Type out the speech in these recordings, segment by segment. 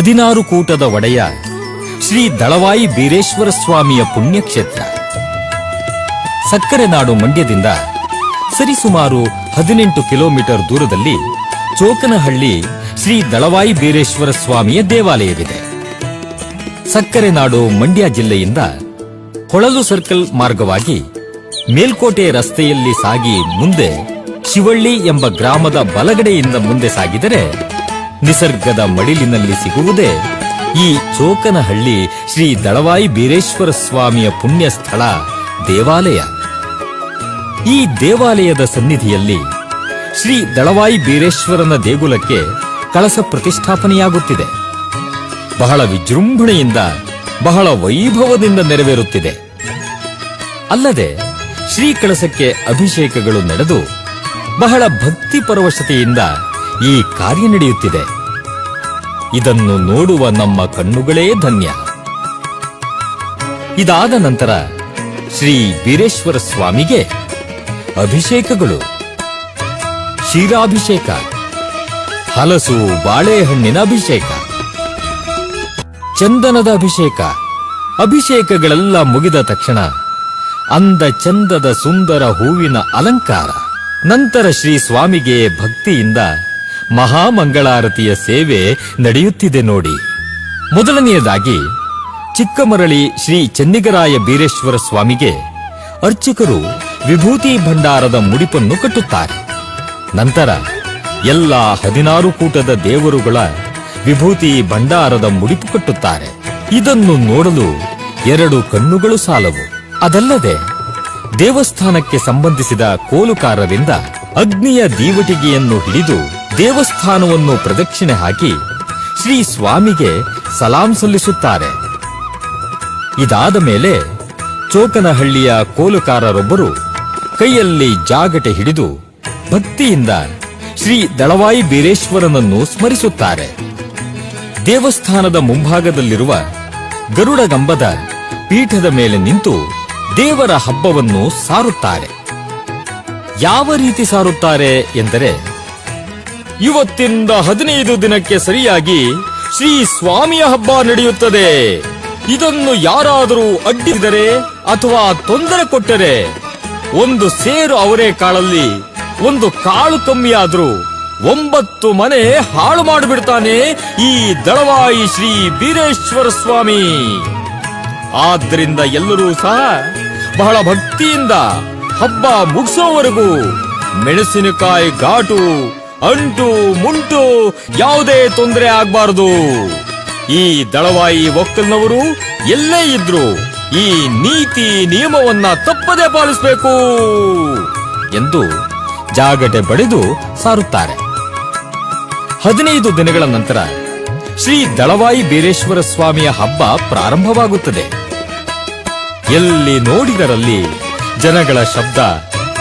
ಹದಿನಾರು ಕೂಟದ ಒಡೆಯ ಶ್ರೀ ದಳವಾಯಿ ಬೀರೇಶ್ವರ ಸ್ವಾಮಿಯ ಪುಣ್ಯಕ್ಷೇತ್ರ. ಸಕ್ಕರೆ ನಾಡು ಮಂಡ್ಯದಿಂದ ಸರಿಸುಮಾರು ಹದಿನೆಂಟು ಕಿಲೋಮೀಟರ್ ದೂರದಲ್ಲಿ ಚೋಕನಹಳ್ಳಿ ಶ್ರೀ ದಳವಾಯಿ ಬೀರೇಶ್ವರ ಸ್ವಾಮಿಯ ದೇವಾಲಯವಿದೆ. ಸಕ್ಕರೆ ನಾಡು ಮಂಡ್ಯ ಜಿಲ್ಲೆಯಿಂದ ಹೊಳಲು ಸರ್ಕಲ್ ಮಾರ್ಗವಾಗಿ ಮೇಲ್ಕೋಟೆ ರಸ್ತೆಯಲ್ಲಿ ಸಾಗಿ ಮುಂದೆ ಶಿವಳ್ಳಿ ಎಂಬ ಗ್ರಾಮದ ಬಲಗಡೆಯಿಂದ ಮುಂದೆ ಸಾಗಿದರೆ ನಿಸರ್ಗದ ಮಡಿಲಿನಲ್ಲಿ ಸಿಗುವುದೇ ಈ ಚೋಕನಹಳ್ಳಿ ಶ್ರೀ ದಳವಾಯಿ ಬೀರೇಶ್ವರ ಸ್ವಾಮಿಯ ಪುಣ್ಯ ಸ್ಥಳ ದೇವಾಲಯ. ಈ ದೇವಾಲಯದ ಸನ್ನಿಧಿಯಲ್ಲಿ ಶ್ರೀ ದಳವಾಯಿ ಬೀರೇಶ್ವರನ ದೇಗುಲಕ್ಕೆ ಕಳಸ ಪ್ರತಿಷ್ಠಾಪನೆಯಾಗುತ್ತಿದೆ. ಬಹಳ ವಿಜೃಂಭಣೆಯಿಂದ, ಬಹಳ ವೈಭವದಿಂದ ನೆರವೇರುತ್ತಿದೆ. ಅಲ್ಲದೆ ಶ್ರೀ ಕಳಸಕ್ಕೆ ಅಭಿಷೇಕಗಳು ನಡೆದು ಬಹಳ ಭಕ್ತಿ ಪರವಶತೆಯಿಂದ ಈ ಕಾರ್ಯ ನಡೆಯುತ್ತಿದೆ. ಇದನ್ನು ನೋಡುವ ನಮ್ಮ ಕಣ್ಣುಗಳೇ ಧನ್ಯ. ಇದಾದ ನಂತರ ಶ್ರೀ ವೀರೇಶ್ವರ ಸ್ವಾಮಿಗೆ ಅಭಿಷೇಕಗಳು. ಕ್ಷೀರಾಭಿಷೇಕ, ಹಲಸು ಬಾಳೆಹಣ್ಣಿನ ಅಭಿಷೇಕ, ಚಂದನದ ಅಭಿಷೇಕ, ಅಭಿಷೇಕಗಳೆಲ್ಲ ಮುಗಿದ ತಕ್ಷಣ ಅಂದ ಚಂದದ ಸುಂದರ ಹೂವಿನ ಅಲಂಕಾರ. ನಂತರ ಶ್ರೀ ಸ್ವಾಮಿಗೆ ಭಕ್ತಿಯಿಂದ ಮಹಾಮಂಗಳಾರತಿಯ ಸೇವೆ ನಡೆಯುತ್ತಿದೆ ನೋಡಿ. ಮೊದಲನೆಯದಾಗಿ, ಚಿಕ್ಕಮರಳಿ ಶ್ರೀ ಚನ್ನಿಗರಾಯ ಬೀರೇಶ್ವರ ಸ್ವಾಮಿಗೆ ಅರ್ಚಕರು ವಿಭೂತಿ ಭಂಡಾರದ ಮುಡಿಪನ್ನು ಕಟ್ಟುತ್ತಾರೆ. ನಂತರ ಎಲ್ಲ ಹದಿನಾರು ಕೂಟದ ದೇವರುಗಳ ವಿಭೂತಿ ಭಂಡಾರದ ಮುಡಿಪು ಕಟ್ಟುತ್ತಾರೆ. ಇದನ್ನು ನೋಡಲು ಎರಡು ಕಣ್ಣುಗಳು ಸಾಲವು. ಅದಲ್ಲದೆ, ದೇವಸ್ಥಾನಕ್ಕೆ ಸಂಬಂಧಿಸಿದ ಕೋಲುಕಾರರಿಂದ ಅಗ್ನಿಯ ದೀವಟಿಗೆಯನ್ನು ಹಿಡಿದು ದೇವಸ್ಥಾನವನ್ನು ಪ್ರದಕ್ಷಿಣೆ ಹಾಕಿ ಶ್ರೀ ಸ್ವಾಮಿಗೆ ಸಲಾಂ ಸಲ್ಲಿಸುತ್ತಾರೆ. ಇದಾದ ಮೇಲೆ ಚೋಕನಹಳ್ಳಿಯ ಕೋಲುಕಾರರೊಬ್ಬರು ಕೈಯಲ್ಲಿ ಜಾಗಟೆ ಹಿಡಿದು ಭಕ್ತಿಯಿಂದ ಶ್ರೀ ದಳವಾಯಿ ಬೀರೇಶ್ವರನನ್ನು ಸ್ಮರಿಸುತ್ತಾರೆ. ದೇವಸ್ಥಾನದ ಮುಂಭಾಗದಲ್ಲಿರುವ ಗರುಡಗಂಬದ ಪೀಠದ ಮೇಲೆ ನಿಂತು ದೇವರ ಹಬ್ಬವನ್ನು ಸಾರುತ್ತಾರೆ. ಯಾವ ರೀತಿ ಸಾರುತ್ತಾರೆ ಎಂದರೆ ಇವತ್ತಿಂದ ಹದಿನೈದು ದಿನಕ್ಕೆ ಸರಿಯಾಗಿ ಶ್ರೀ ಸ್ವಾಮಿಯ ಹಬ್ಬ ನಡೆಯುತ್ತದೆ. ಇದನ್ನು ಯಾರಾದರೂ ಅಡ್ಡಿದರೆ ಅಥವಾ ತೊಂದರೆ ಕೊಟ್ಟರೆ ಒಂದು ಸೇರು ಅವರೇ ಕಾಳಲ್ಲಿ, ಒಂದು ಕಾಳು ಕಮ್ಮಿಯಾದರೂ ಒಂಬತ್ತು ಮನೆ ಹಾಳು ಮಾಡಿಬಿಡ್ತಾನೆ ಈ ದಳವಾಯಿ ಶ್ರೀ ಬೀರೇಶ್ವರ ಸ್ವಾಮಿ. ಆದ್ದರಿಂದ ಎಲ್ಲರೂ ಸಹ ಬಹಳ ಭಕ್ತಿಯಿಂದ ಹಬ್ಬ ಮುಗಿಸೋವರೆಗೂ ಮೆಣಸಿನಕಾಯಿ ಘಾಟು ಅಂಟು ಮುಂಟು ಯಾವುದೇ ತೊಂದರೆ ಆಗಬಾರದು. ಈ ದಳವಾಯಿ ಒಕ್ಕಲ್ನವರು ಎಲ್ಲೇ ಇದ್ರು ಈ ನೀತಿ ನಿಯಮವನ್ನ ತಪ್ಪದೆ ಪಾಲಿಸಬೇಕು ಎಂದು ಜಾಗಟೆ ಬಡಿದು ಸಾರುತ್ತಾರೆ. ಹದಿನೈದು ದಿನಗಳ ನಂತರ ಶ್ರೀ ದಳವಾಯಿ ಬೀರೇಶ್ವರ ಸ್ವಾಮಿಯ ಹಬ್ಬ ಪ್ರಾರಂಭವಾಗುತ್ತದೆ. ಎಲ್ಲಿ ನೋಡಿದರಲ್ಲಿ ಜನಗಳ ಶಬ್ದ,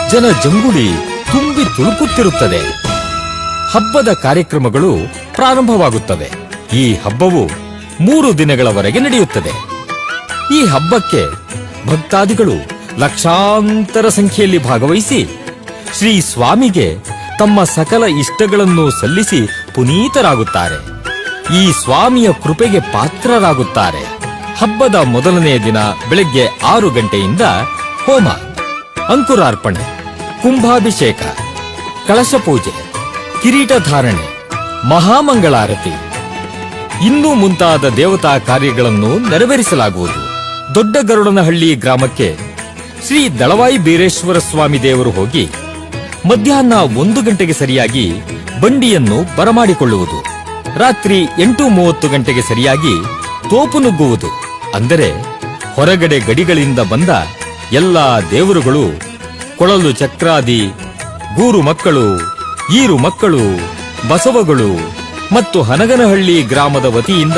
ಜನ ಜಂಗುಳಿ ತುಂಬಿ ತುಳುಕುತ್ತಿರುತ್ತದೆ. ಹಬ್ಬದ ಕಾರ್ಯಕ್ರಮಗಳು ಪ್ರಾರಂಭವಾಗುತ್ತವೆ. ಈ ಹಬ್ಬವು ಮೂರು ದಿನಗಳವರೆಗೆ ನಡೆಯುತ್ತದೆ. ಈ ಹಬ್ಬಕ್ಕೆ ಭಕ್ತಾದಿಗಳು ಲಕ್ಷಾಂತರ ಸಂಖ್ಯೆಯಲ್ಲಿ ಭಾಗವಹಿಸಿ ಶ್ರೀ ಸ್ವಾಮಿಗೆ ತಮ್ಮ ಸಕಲ ಇಷ್ಟಗಳನ್ನು ಸಲ್ಲಿಸಿ ಪುನೀತರಾಗುತ್ತಾರೆ. ಈ ಸ್ವಾಮಿಯ ಕೃಪೆಗೆ ಪಾತ್ರರಾಗುತ್ತಾರೆ. ಹಬ್ಬದ ಮೊದಲನೆಯ ದಿನ ಬೆಳಗ್ಗೆ ಆರು ಗಂಟೆಯಿಂದ ಹೋಮ, ಅಂಕುರಾರ್ಪಣೆ, ಕುಂಭಾಭಿಷೇಕ, ಕಳಶ ಪೂಜೆ. ಕಿರೀಟ ಧಾರಣೆ, ಮಹಾಮಂಗಳಾರತಿ. ಇನ್ನೂ ಮುಂತಾದ ದೇವತಾ ಕಾರ್ಯಗಳನ್ನು ನೆರವೇರಿಸಲಾಗುವುದು. ದೊಡ್ಡ ಗರುಡನಹಳ್ಳಿ ಗ್ರಾಮಕ್ಕೆ ಶ್ರೀ ದಳವಾಯಿ ಬೀರೇಶ್ವರ ಸ್ವಾಮಿ ದೇವರು ಹೋಗಿ, ಮಧ್ಯಾಹ್ನ ಒಂದು ಗಂಟೆಗೆ ಸರಿಯಾಗಿ ಬಂಡಿಯನ್ನು ಬರಮಾಡಿಕೊಳ್ಳುವುದು. ರಾತ್ರಿ ಎಂಟು ಮೂವತ್ತು ಗಂಟೆಗೆ ಸರಿಯಾಗಿ ತೋಪು ನುಗ್ಗುವುದು. ಅಂದರೆ ಹೊರಗಡೆ ಗಡಿಗಳಿಂದ ಬಂದ ಎಲ್ಲಾ ದೇವರುಗಳು, ಕೊಳಲು ಚಕ್ರಾದಿ, ಗೂರು ಮಕ್ಕಳು ಈರು ಮಕ್ಕಳು, ಬಸವಗಳು ಮತ್ತು ಹನಗನಹಳ್ಳಿ ಗ್ರಾಮದ ವತಿಯಿಂದ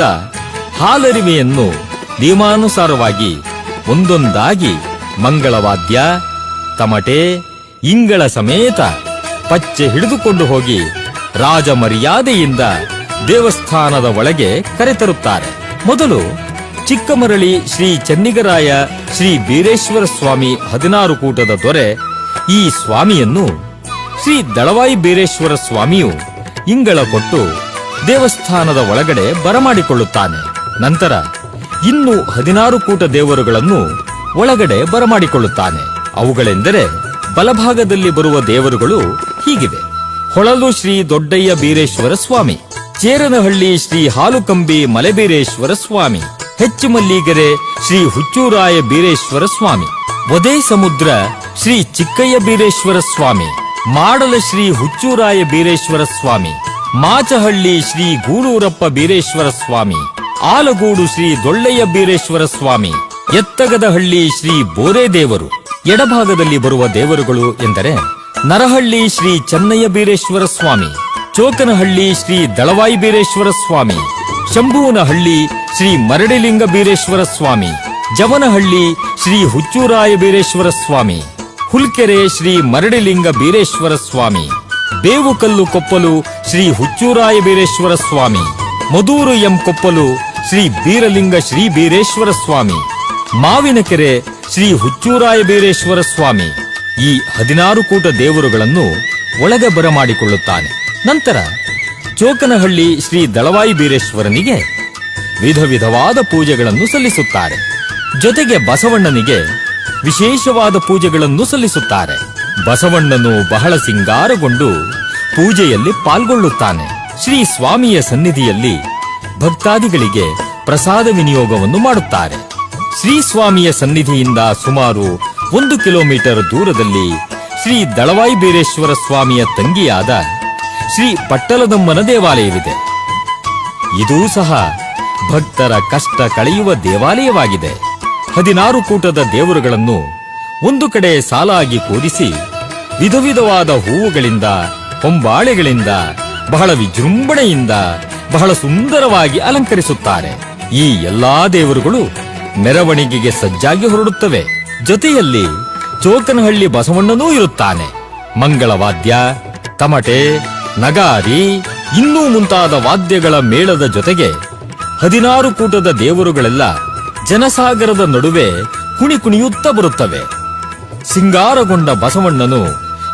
ಹಾಲರಿವೆಯನ್ನು ನಿಯಮಾನುಸಾರವಾಗಿ ಒಂದೊಂದಾಗಿ ಮಂಗಳವಾದ್ಯ, ತಮಟೆ, ಇಂಗಳ ಸಮೇತ ಪಚ್ಚೆ ಹಿಡಿದುಕೊಂಡು ಹೋಗಿ ರಾಜ ಮರ್ಯಾದೆಯಿಂದ ದೇವಸ್ಥಾನದ ಒಳಗೆ ಕರೆತರುತ್ತಾರೆ. ಮೊದಲು ಚಿಕ್ಕಮರಳಿ ಶ್ರೀ ಚನ್ನಿಗರಾಯ ಶ್ರೀ ಬೀರೇಶ್ವರ ಸ್ವಾಮಿ ಹದಿನಾರು ಕೂಟದ ದೊರೆ ಈ ಸ್ವಾಮಿಯನ್ನು ಶ್ರೀ ದಳವಾಯಿ ಬೀರೇಶ್ವರ ಸ್ವಾಮಿಯು ಇಂಗಳ ಕೊಟ್ಟು ದೇವಸ್ಥಾನದ ಒಳಗಡೆ ಬರಮಾಡಿಕೊಳ್ಳುತ್ತಾನೆ. ನಂತರ ಇನ್ನು ಹದಿನಾರು ಕೂಟ ದೇವರುಗಳನ್ನು ಒಳಗಡೆ ಬರಮಾಡಿಕೊಳ್ಳುತ್ತಾನೆ. ಅವುಗಳೆಂದರೆ ಬಲಭಾಗದಲ್ಲಿ ಬರುವ ದೇವರುಗಳು ಹೀಗಿವೆ. ಹೊಳಲು ಶ್ರೀ ದೊಡ್ಡಯ್ಯ ಬೀರೇಶ್ವರ ಸ್ವಾಮಿ, ಚೇರನಹಳ್ಳಿ ಶ್ರೀ ಹಾಲುಕಂಬಿ ಮಲೆಬೀರೇಶ್ವರ ಸ್ವಾಮಿ, ಹೆಚ್ಚುಮಲ್ಲಿಗೆರೆ ಶ್ರೀ ಹುಚ್ಚೂರಾಯ ಬೀರೇಶ್ವರ ಸ್ವಾಮಿ ಒದೇ ಸಮುದ್ರ ಶ್ರೀ ಚಿಕ್ಕಯ್ಯ ಬೀರೇಶ್ವರ ಸ್ವಾಮಿ. ಮಾಡಲ ಶ್ರೀ ಹುಚ್ಚೂರಾಯ ಬೀರೇಶ್ವರ ಸ್ವಾಮಿ, ಮಾಚಹಳ್ಳಿ ಶ್ರೀ ಗೂಳೂರಪ್ಪ ಬೀರೇಶ್ವರ ಸ್ವಾಮಿ, ಆಲಗೂಡು ಶ್ರೀ ದೊಳ್ಳೆಯ ಬೀರೇಶ್ವರ ಸ್ವಾಮಿ, ಎತ್ತಗದಹಳ್ಳಿ ಶ್ರೀ ಬೋರೆ ದೇವರು ಎಡಭಾಗದಲ್ಲಿ ಬರುವ ದೇವರುಗಳು ಎಂದರೆ ನರಹಳ್ಳಿ ಶ್ರೀ ಚೆನ್ನಯ್ಯ ಬೀರೇಶ್ವರ ಸ್ವಾಮಿ, ಚೋಕನಹಳ್ಳಿ ಶ್ರೀ ದಳವಾಯಿ ಬೀರೇಶ್ವರ ಸ್ವಾಮಿ, ಶಂಭುವನಹಳ್ಳಿ ಶ್ರೀ ಮರಡಿಲಿಂಗ ಬೀರೇಶ್ವರ ಸ್ವಾಮಿ, ಜವನಹಳ್ಳಿ ಶ್ರೀ ಹುಚ್ಚೂರಾಯ ಬೀರೇಶ್ವರ ಸ್ವಾಮಿ. ಹುಲ್ಕೆರೆ ಶ್ರೀ ಮರಡಿಲಿಂಗ ಬೀರೇಶ್ವರ ಸ್ವಾಮಿ ಬೇವುಕಲ್ಲು ಕೊಪ್ಪಲು ಶ್ರೀ ಹುಚ್ಚೂರಾಯ ಬೀರೇಶ್ವರ ಸ್ವಾಮಿ, ಮದೂರು ಎಂ ಕೊಪ್ಪಲು ಶ್ರೀ ಬೀರಲಿಂಗ ಶ್ರೀ ಬೀರೇಶ್ವರ ಸ್ವಾಮಿ, ಮಾವಿನಕೆರೆ ಶ್ರೀ ಹುಚ್ಚೂರಾಯ ಬೀರೇಶ್ವರ ಸ್ವಾಮಿ ಈ ಹದಿನಾರು ಕೂಟ ದೇವರುಗಳನ್ನು ಒಳಗೆ ಬರಮಾಡಿಕೊಳ್ಳುತ್ತಾನೆ. ನಂತರ ಚೋಕನಹಳ್ಳಿ ಶ್ರೀ ದಳವಾಯಿ ಬೀರೇಶ್ವರನಿಗೆ ವಿಧ ವಿಧವಾದ ಪೂಜೆಗಳನ್ನು ಸಲ್ಲಿಸುತ್ತಾರೆ. ಜೊತೆಗೆ ಬಸವಣ್ಣನಿಗೆ ವಿಶೇಷವಾದ ಪೂಜೆಗಳನ್ನು ಸಲ್ಲಿಸುತ್ತಾರೆ. ಬಸವಣ್ಣನು ಬಹಳ ಸಿಂಗಾರಗೊಂಡು ಪೂಜೆಯಲ್ಲಿ ಪಾಲ್ಗೊಳ್ಳುತ್ತಾನೆ. ಶ್ರೀ ಸ್ವಾಮಿಯ ಸನ್ನಿಧಿಯಲ್ಲಿ ಭಕ್ತಾದಿಗಳಿಗೆ ಪ್ರಸಾದ ವಿನಿಯೋಗವನ್ನು ಮಾಡುತ್ತಾರೆ. ಶ್ರೀ ಸ್ವಾಮಿಯ ಸನ್ನಿಧಿಯಿಂದ ಸುಮಾರು ಒಂದು ಕಿಲೋಮೀಟರ್ ದೂರದಲ್ಲಿ ಶ್ರೀ ದಳವಾಯಿ ಬೀರೇಶ್ವರ ಸ್ವಾಮಿಯ ತಂಗಿಯಾದ ಶ್ರೀ ಪಟ್ಟಲದಮ್ಮನ ದೇವಾಲಯವಿದೆ. ಇದೂ ಸಹ ಭಕ್ತರ ಕಷ್ಟ ಕಳೆಯುವ ದೇವಾಲಯವಾಗಿದೆ. ಹದಿನಾರು ಕೂಟದ ದೇವರುಗಳನ್ನು ಒಂದು ಕಡೆ ಸಾಲಾಗಿ ಕೂಡಿಸಿ ವಿಧ ವಿಧವಾದ ಹೂವುಗಳಿಂದ, ಹೊಂಬಾಳೆಗಳಿಂದ, ಬಹಳ ವಿಜೃಂಭಣೆಯಿಂದ, ಬಹಳ ಸುಂದರವಾಗಿ ಅಲಂಕರಿಸುತ್ತಾರೆ. ಈ ಎಲ್ಲಾ ದೇವರುಗಳು ಮೆರವಣಿಗೆಗೆ ಸಜ್ಜಾಗಿ ಹೊರಡುತ್ತವೆ. ಜೊತೆಯಲ್ಲಿ ಚೋಕನಹಳ್ಳಿ ಬಸವಣ್ಣನೂ ಇರುತ್ತಾನೆ. ಮಂಗಳವಾದ್ಯ, ತಮಟೆ, ನಗಾರಿ, ಇನ್ನೂ ಮುಂತಾದ ವಾದ್ಯಗಳ ಮೇಳದ ಜೊತೆಗೆ ಹದಿನಾರು ಕೂಟದ ದೇವರುಗಳೆಲ್ಲ ಜನಸಾಗರದ ನಡುವೆ ಕುಣಿ ಕುಣಿಯುತ್ತಾ ಬರುತ್ತವೆ. ಸಿಂಗಾರಗೊಂಡ ಬಸವಣ್ಣನು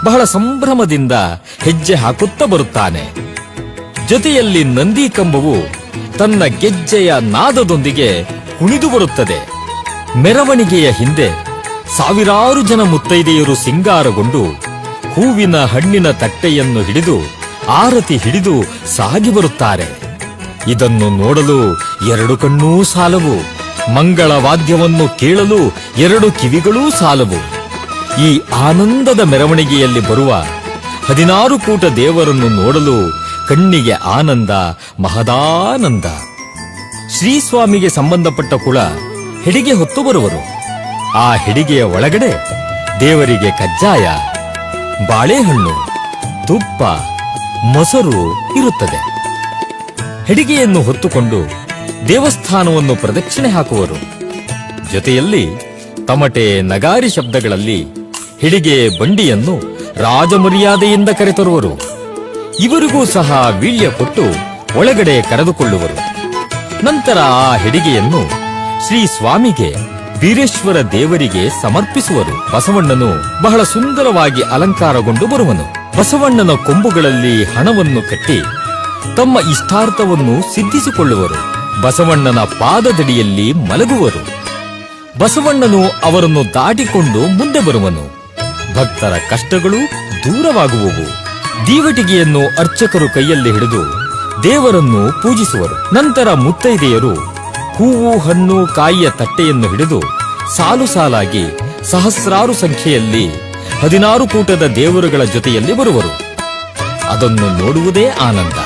ಬಹಳ ಸಂಭ್ರಮದಿಂದ ಹೆಜ್ಜೆ ಹಾಕುತ್ತಾ ಬರುತ್ತಾನೆ. ಜೊತೆಯಲ್ಲಿ ನಂದಿ ಕಂಬವು ತನ್ನ ಗೆಜ್ಜೆಯ ನಾದದೊಂದಿಗೆ ಕುಣಿದು ಬರುತ್ತದೆ. ಮೆರವಣಿಗೆಯ ಹಿಂದೆ ಸಾವಿರಾರು ಜನ ಮುತ್ತೈದೆಯರು ಸಿಂಗಾರಗೊಂಡು ಹೂವಿನ ಹಣ್ಣಿನ ತಟ್ಟೆಯನ್ನು ಹಿಡಿದು ಆರತಿ ಹಿಡಿದು ಸಾಗಿ ಬರುತ್ತಾರೆ. ಇದನ್ನು ನೋಡಲು ಎರಡು ಕಣ್ಣೂ ಸಾಲವು. ಮಂಗಳ ವಾದ್ಯವನ್ನು ಕೇಳಲು ಎರಡು ಕಿವಿಗಳೂ ಸಾಲವು. ಈ ಆನಂದದ ಮೆರವಣಿಗೆಯಲ್ಲಿ ಬರುವ ಹದಿನಾರು ಕೂಟ ದೇವರನ್ನು ನೋಡಲು ಕಣ್ಣಿಗೆ ಆನಂದ, ಮಹದಾನಂದ. ಶ್ರೀಸ್ವಾಮಿಗೆ ಸಂಬಂಧಪಟ್ಟ ಕುಳ ಹೆಡಿಗೆ ಹೊತ್ತು ಬರುವರು. ಆ ಹೆಡಿಗೆಯ ಒಳಗಡೆ ದೇವರಿಗೆ ಕಜ್ಜಾಯ, ಬಾಳೆಹಣ್ಣು, ತುಪ್ಪ, ಮೊಸರು ಇರುತ್ತದೆ. ಹೆಡಿಗೆಯನ್ನು ಹೊತ್ತುಕೊಂಡು ದೇವಸ್ಥಾನವನ್ನು ಪ್ರದಕ್ಷಿಣೆ ಹಾಕುವರು. ಜೊತೆಯಲ್ಲಿ ತಮಟೆ ನಗಾರಿ ಶಬ್ದಗಳಲ್ಲಿ ಹಿಡಿಗೆ ಬಂಡಿಯನ್ನು ರಾಜಮರ್ಯಾದೆಯಿಂದ ಕರೆತರುವರು. ಇವರಿಗೂ ಸಹ ವೀಳ್ಯ ಕೊಟ್ಟು ಒಳಗಡೆ ಕರೆದುಕೊಳ್ಳುವರು. ನಂತರ ಆ ಹೆಡಿಗೆಯನ್ನು ಶ್ರೀ ಸ್ವಾಮಿಗೆ, ವೀರೇಶ್ವರ ದೇವರಿಗೆ ಸಮರ್ಪಿಸುವರು. ಬಸವಣ್ಣನು ಬಹಳ ಸುಂದರವಾಗಿ ಅಲಂಕಾರಗೊಂಡು ಬರುವನು. ಬಸವಣ್ಣನ ಕೊಂಬುಗಳಲ್ಲಿ ಹಣವನ್ನು ಕಟ್ಟಿ ತಮ್ಮ ಇಷ್ಟಾರ್ಥವನ್ನು ಸಿದ್ಧಿಸಿಕೊಳ್ಳುವರು. ಬಸವಣ್ಣನ ಪಾದದಡಿಯಲ್ಲಿ ಮಲಗುವರು. ಬಸವಣ್ಣನು ಅವರನ್ನು ದಾಟಿಕೊಂಡು ಮುಂದೆ ಬರುವನು. ಭಕ್ತರ ಕಷ್ಟಗಳು ದೂರವಾಗುವವು. ದೀವಟಿಗೆಯನ್ನು ಅರ್ಚಕರು ಕೈಯಲ್ಲಿ ಹಿಡಿದು ದೇವರನ್ನು ಪೂಜಿಸುವರು. ನಂತರ ಮುತ್ತೈದೆಯರು ಹೂವು, ಹಣ್ಣು, ಕಾಯಿಯ ತಟ್ಟೆಯನ್ನು ಹಿಡಿದು ಸಾಲು ಸಾಲಾಗಿ ಸಹಸ್ರಾರು ಸಂಖ್ಯೆಯಲ್ಲಿ ಹದಿನಾರು ಕೂಟದ ದೇವರುಗಳ ಜೊತೆಯಲ್ಲಿ ಬರುವರು. ಅದನ್ನು ನೋಡುವುದೇ ಆನಂದ.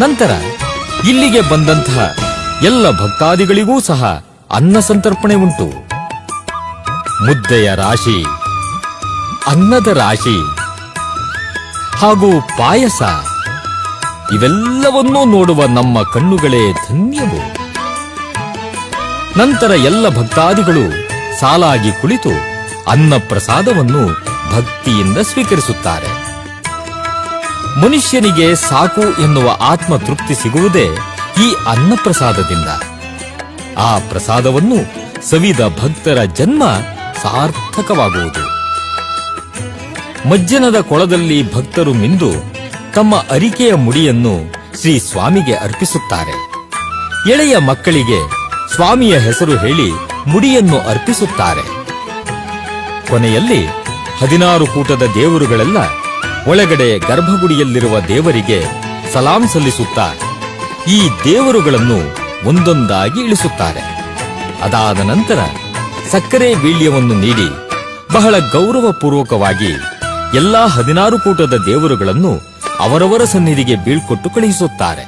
ನಂತರ ಇಲ್ಲಿಗೆ ಬಂದಂತಹ ಎಲ್ಲ ಭಕ್ತಾದಿಗಳಿಗೂ ಸಹ ಅನ್ನ ಸಂತರ್ಪಣೆ ಉಂಟು. ಮುದ್ದೆಯ ರಾಶಿ, ಅನ್ನದ ರಾಶಿ ಹಾಗೂ ಪಾಯಸ, ಇವೆಲ್ಲವನ್ನೂ ನೋಡುವ ನಮ್ಮ ಕಣ್ಣುಗಳೇ ಧನ್ಯವು. ನಂತರ ಎಲ್ಲ ಭಕ್ತಾದಿಗಳು ಸಾಲಾಗಿ ಕುಳಿತು ಅನ್ನ ಪ್ರಸಾದವನ್ನು ಭಕ್ತಿಯಿಂದ ಸ್ವೀಕರಿಸುತ್ತಾರೆ. ಮನುಷ್ಯನಿಗೆ ಸಾಕು ಎನ್ನುವ ಆತ್ಮ ತೃಪ್ತಿ ಸಿಗುವುದೇ ಈ ಅನ್ನಪ್ರಸಾದದಿಂದ. ಆ ಪ್ರಸಾದವನ್ನು ಸವಿದ ಭಕ್ತರ ಜನ್ಮ ಸಾರ್ಥಕವಾಗುವುದು. ಮಜ್ಜನದ ಕೊಳದಲ್ಲಿ ಭಕ್ತರು ಮಿಂದು ತಮ್ಮ ಅರಿಕೆಯ ಮುಡಿಯನ್ನು ಶ್ರೀ ಸ್ವಾಮಿಗೆ ಅರ್ಪಿಸುತ್ತಾರೆ. ಎಳೆಯ ಮಕ್ಕಳಿಗೆ ಸ್ವಾಮಿಯ ಹೆಸರು ಹೇಳಿ ಮುಡಿಯನ್ನು ಅರ್ಪಿಸುತ್ತಾರೆ. ಕೊನೆಯಲ್ಲಿ ಹದಿನಾರು ಕೂಟದ ದೇವರುಗಳೆಲ್ಲ ಒಳಗಡೆ ಗರ್ಭಗುಡಿಯಲ್ಲಿರುವ ದೇವರಿಗೆ ಸಲಾಂ ಸಲ್ಲಿಸುತ್ತಾ ಈ ದೇವರುಗಳನ್ನು ಒಂದೊಂದಾಗಿ ಇಳಿಸುತ್ತಾರೆ. ಅದಾದ ನಂತರ ಸಕ್ಕರೆ ಬೀಳ್ಯವನ್ನು ನೀಡಿ ಬಹಳ ಗೌರವಪೂರ್ವಕವಾಗಿ ಎಲ್ಲಾ ಹದಿನಾರು ಕೂಟದ ದೇವರುಗಳನ್ನು ಅವರವರ ಸನ್ನಿಧಿಗೆ ಬೀಳ್ಕೊಟ್ಟು ಕಳುಹಿಸುತ್ತಾರೆ.